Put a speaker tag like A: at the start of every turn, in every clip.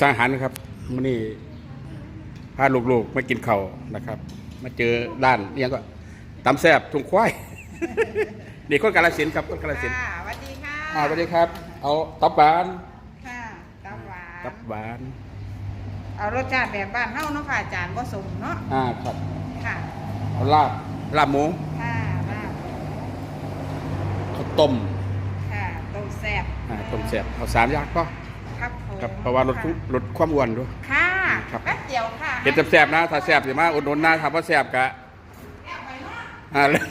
A: สร้างอาหารนะครับมื่อนี้พาลูกๆมากินข้าวนะครับ มาเจอด้านนี่ยังก็ตำแซบทุ่งควายนี่คนกาลสินธุ์ครับคนกาลสินธุ์
B: ค่ะสวัสดีค่ะ
A: อ่าสวัสดีครับ เอาตับหวาน
B: ค่ะตับหวาน
A: ตับหวาน
B: เอารสชาติแบบบ้านเฮาเนาะค่ะอาจารย์ผสมเนาะ
A: อ่าครับ
B: ค่ะ
A: เอาลาบลาบหมู
B: ค่ะลาบ
A: ข้าวต้ม
B: ค่ะต้มแซ่บ
A: อ่าต้มแซบเอาสามอย่างก็
B: ครับผม
A: ครับเพราะว่าลดคุลดความอ้วนด้วย
B: ค่ะ
A: ครับ
B: แป๊บเดียวค่ะ
A: เห็ดแซบๆนะถ้าแซบสิมาอุดหนุนนะถ้าว่าแซบกะ
B: แซ่บไปเนาะ
A: อ่าเลย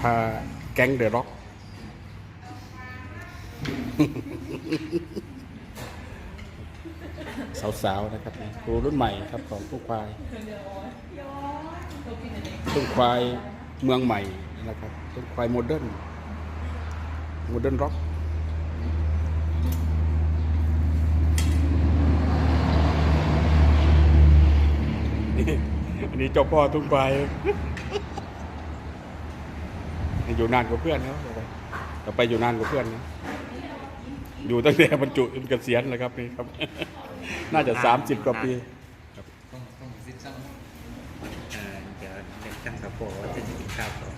A: พาแก๊งเดอะร็อก สาวๆนะครับครูรุ่นใหม่ครับของทุกควายทุกควายเมืองใหม่นะครับทุกควายโมเดิร์น โมเดิร์นร็อกอันนี้เจ้าพ่อทุกควายอยู่นานกว่าเพื่อนเขาต่อไปอยู่นานกว่าเพื่อนนะอยู่ตั้งแต่บรรจุจนเกษียณเลยครับนี่ครับ น่าจะสามสิบกว่าปี
C: ต้องต้องซิดซ้ำเอ่อเดี๋ยวเด็กจังกับผมว่าจะกินข้าวต่อ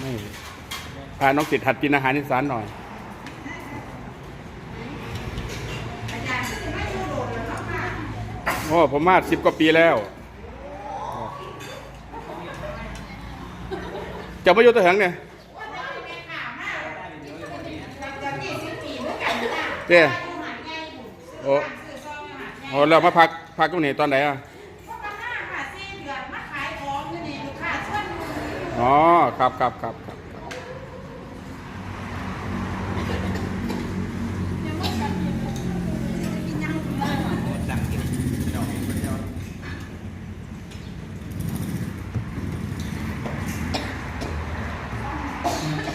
A: ไม่ พาน้องสิทธิ์หัดกินอาหารอีสานหน่อย โอ้ผมมาสิบกว่าปีแล้ว จะมาอยู่ตัวแหงเนี่ยเจ้โอ้โอ้เรามาพักพักตรงนี้ตอนไหนอะอ๋อ ครับครับครับ
D: Thank you.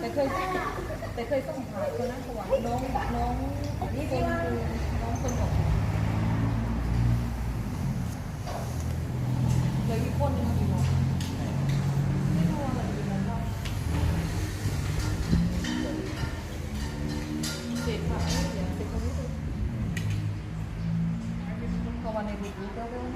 D: แต่เคยแต่เคยต้องหาคนนั้นเขาว่าน้องน้องนี่คนน้องคนบอกเลยมีคนนึงมาดีเนาะไม่รู้อะไรดีเนาะเจ็บค่ะเดี๋ยวเจ็บตรงนี้ดูพอวันในบุกนี้ก็เริ่ม